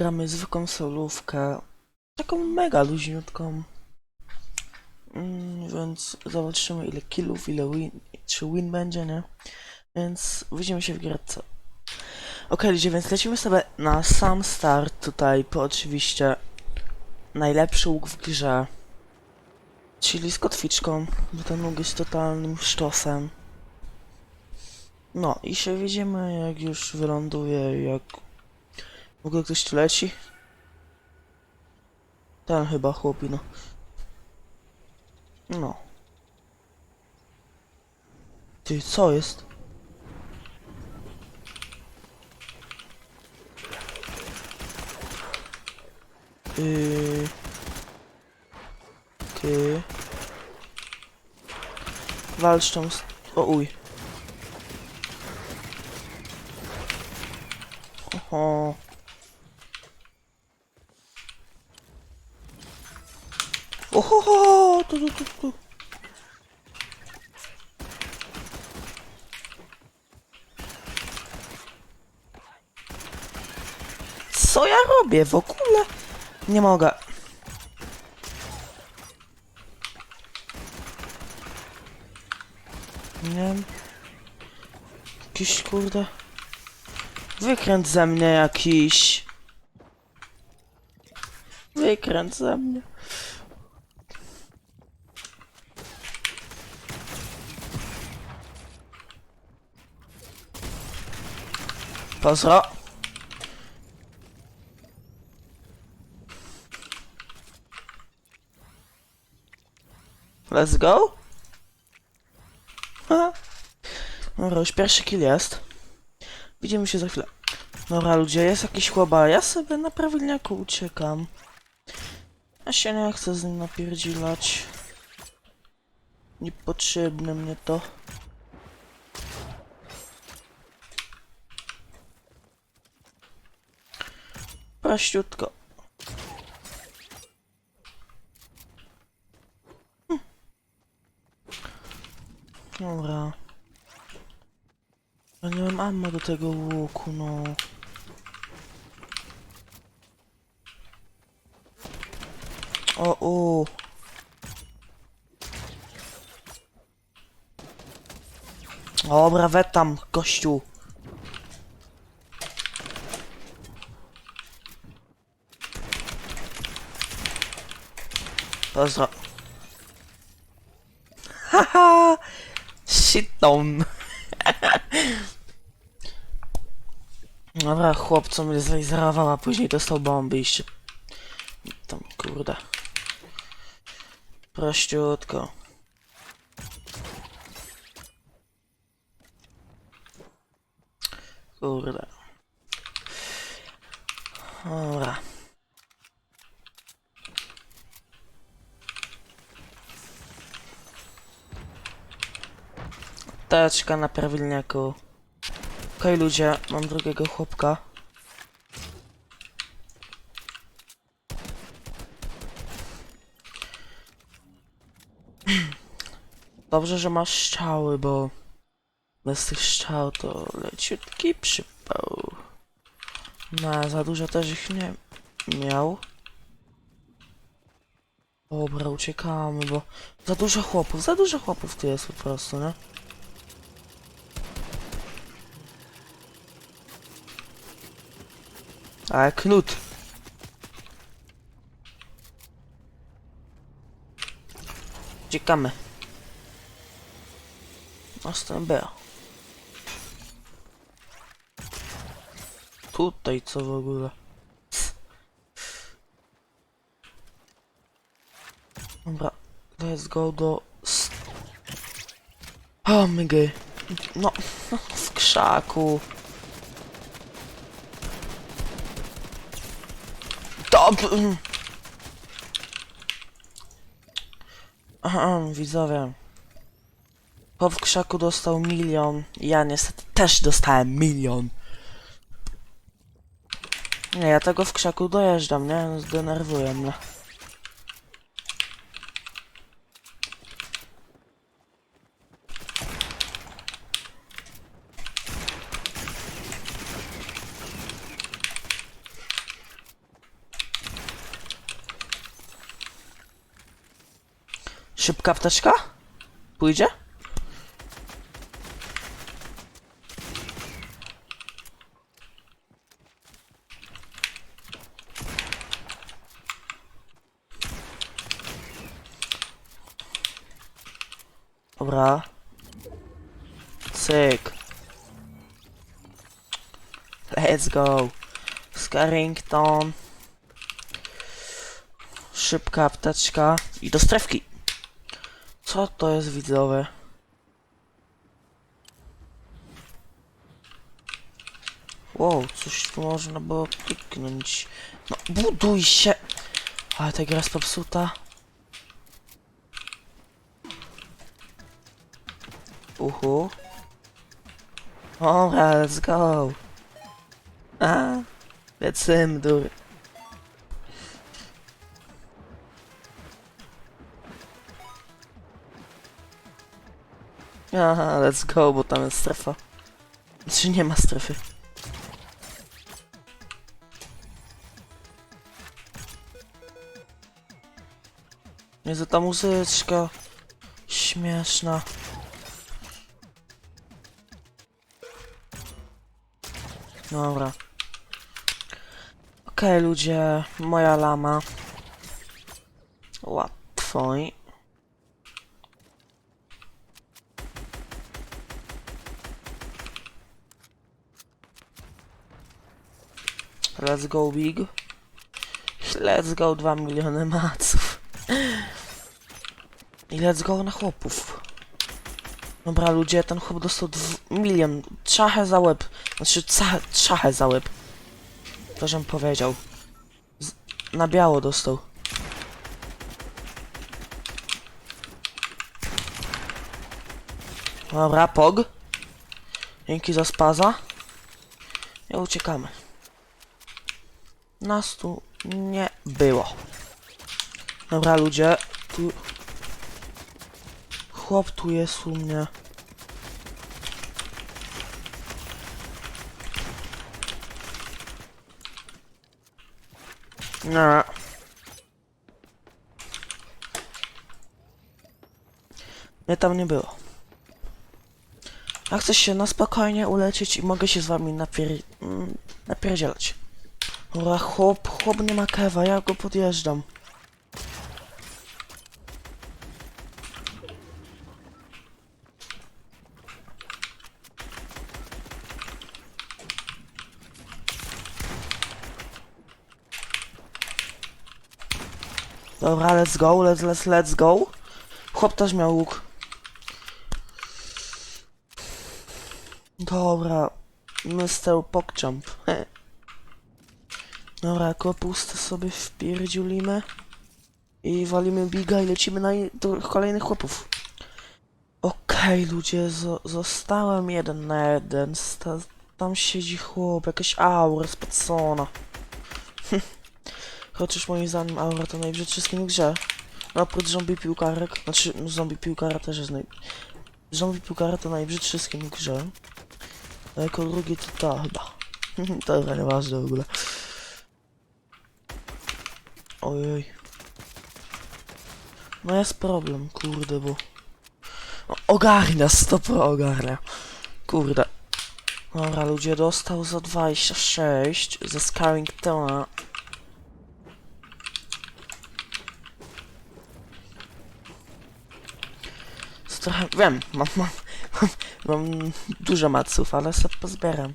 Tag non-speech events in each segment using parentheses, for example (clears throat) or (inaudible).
Gramy zwykłą solówkę. Taką mega luźniutką. Mm, więc zobaczymy ile killów, ile win, czy win będzie, nie? Więc widzimy się w gierce. Okej ludzie, więc lecimy sobie na sam start tutaj, po oczywiście najlepszy łuk w grze. Czyli z kotwiczką, bo ten łuk jest totalnym sztosem. No i się widzimy jak już wyląduje, jak... W ogóle ktoś tu leci? Ten chyba chłopi, no. No. Ty, co jest? Yy... Ty... Walcz tam z... O uj. Oho. Oho, tu, tu, tu, tu. Co ja robię w ogóle? Nie mogę. Nie wiem. Jakiś kurde. Wykręt ze mnie jakiś. Wykręt ze mnie. Pozdro. Let's go. Ha. Dobra, już pierwszy kill jest. Widzimy się za chwilę. Dobra, ludzie, jest jakiś chłoba, ja sobie na prawilniaku uciekam. Ja się nie chcę z nim napierdzilać. Niepotrzebne mnie to. Prościutko. Hm. Dobra. Ja nie mam ammo do tego łuku, no. O, u. Dobra, we tam, gościu. Pozdro. Haha! Shitdown. Dobra, chłopco mnie a później dostał bomby i się... Tam, kurde. Prościutko. Kurde. Dobra. Teczka na prawilniaku. Okej ludzie, mam drugiego chłopka. (clears throat) Dobrze, że masz strzały, bo bez tych strzał to leciutki przypał. No, za dużo też ich nie miał. Dobra, uciekamy, bo za dużo chłopów, za dużo chłopów tu jest po prostu, nie? A, Knut. Uciekamy. Następne. Tutaj co w ogóle? Dobra, let's go do... O, mygę. No, (laughs) w krzaku. Aha, widzowie. Po w krzaku dostał milion. Ja niestety też dostałem milion. Nie, ja tego w krzaku dojeżdżam, nie? Zdenerwuję mnie. Szybka apteczka? Pójdzie? Dobra. Cyk. Let's go. Scarrington. Szybka apteczka. I do strefki. Co to jest widzowe? Wow, coś tu można było kliknąć. No, buduj się! Ale ta gra jest popsuta. Uhu. Dobra, let's go. A, lecimy, dur. Aha, let's go, bo tam jest strefa. Czy nie ma strefy? Jezu, ta muzyczka śmieszna. Dobra. Okej, ludzie, moja lama. Łatwo. i- Let's go big. Let's go 2 miliony maców. I let's go na chłopów. Dobra ludzie, ten chłop dostał milion. Czachę za łeb. Znaczy czachę za łeb. To żem powiedział. Z- na biało dostał. Dobra, pog. Dzięki za spaza. I uciekamy. Nas tu nie było. Dobra ludzie, tu... Chłop tu jest u mnie. Nie. Mnie tam nie było. Ja chcę się na spokojnie ulecieć i mogę się z wami napier... mm, napierdzielać. Dobra, chłop, chłop nie ma kewa, ja go podjeżdżam. Dobra, let's go, let's, let's, let's go. Chłop też miał łuk. Dobra, Mr. Pogchamp. (laughs) Dobra, kopustę sobie wpierdziulimy. I walimy biga i lecimy na do kolejnych chłopów. Okej, ludzie, zo zostałem jeden na jeden. Sta tam siedzi chłop, jakaś aura spacona. (laughs) Chociaż moim zdaniem aura to najbrzydszy skin w grze. No, oprócz zombie piłkarek, znaczy no, zombie piłkara też jest naj... Zombie piłkara to najbrzydszy skin w grze. A jako drugi to ta chyba. (laughs) Dobra, nieważne w ogóle. Ojej. No jest problem, kurde, bo... O, Ogarnia, stopro ogarnia. Kurde. Dobra, ludzie, dostał za 26 ze Scarringtona. Z Trochę, wiem, mam, mam, mam, mam dużo maców, ale sobie pozbieram.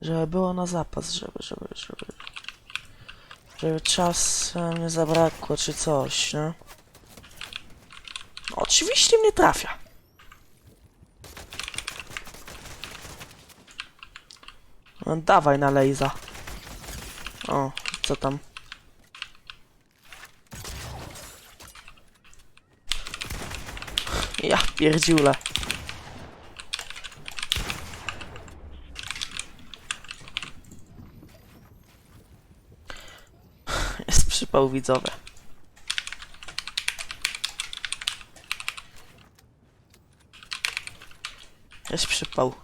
Żeby było na zapas, żeby, żeby, żeby... Żeby czasem zabrakło, czy coś, nie? No, oczywiście mnie trafia. No, dawaj na lejza. O, co tam? Ja pierdziule. Jest przypał widzowy. Jest przypał.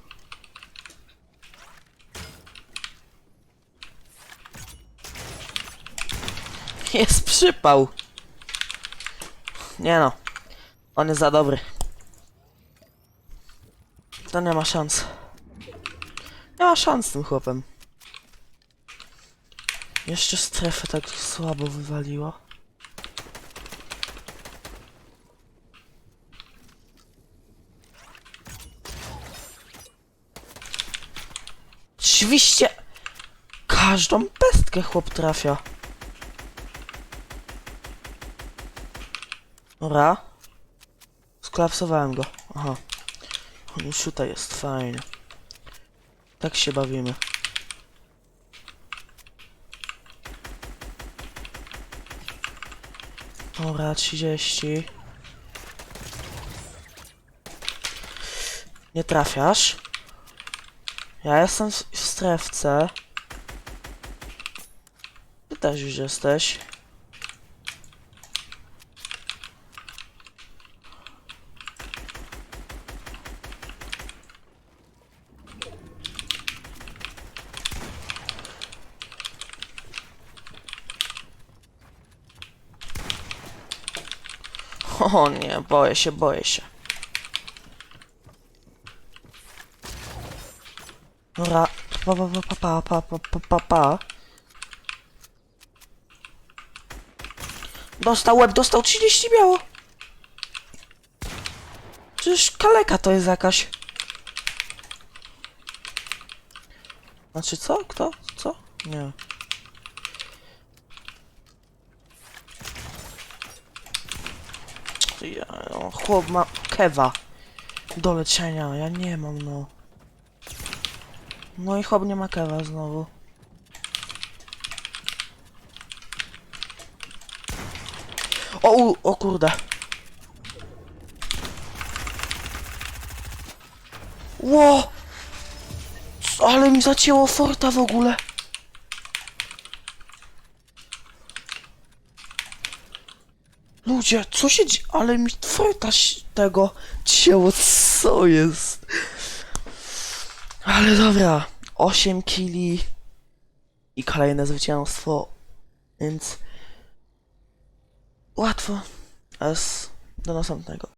Jest przypał. Nie no. On jest za dobry. To nie ma szans. Nie ma szans z tym chłopem. Jeszcze strefę tak słabo wywaliło. Oczywiście każdą pestkę chłop trafia. Dobra. Skolapsowałem go. Aha. On już tutaj jest, fajnie. Tak się bawimy. Dobra, 30. Nie trafiasz. Ja jestem w, strefce. Ty też już jesteś. O nie, boję się, boję się. Dobra, pa pa pa pa pa pa pa pa Dostał łeb, dostał 30 biało. Przecież kaleka to jest jakaś. Znaczy co? Kto? Co? Nie. Ja, chłop ma kewa do leczenia, ja nie mam no. No i chłop nie ma kewa znowu. O, u, o kurde. Ło! Ale mi zacięło forta w ogóle. Ludzie, co się dzieje? Ale mi forta ś- tego cięło, co jest? Ale dobra, 8 kili i kolejne zwycięstwo, więc łatwo. S do następnego.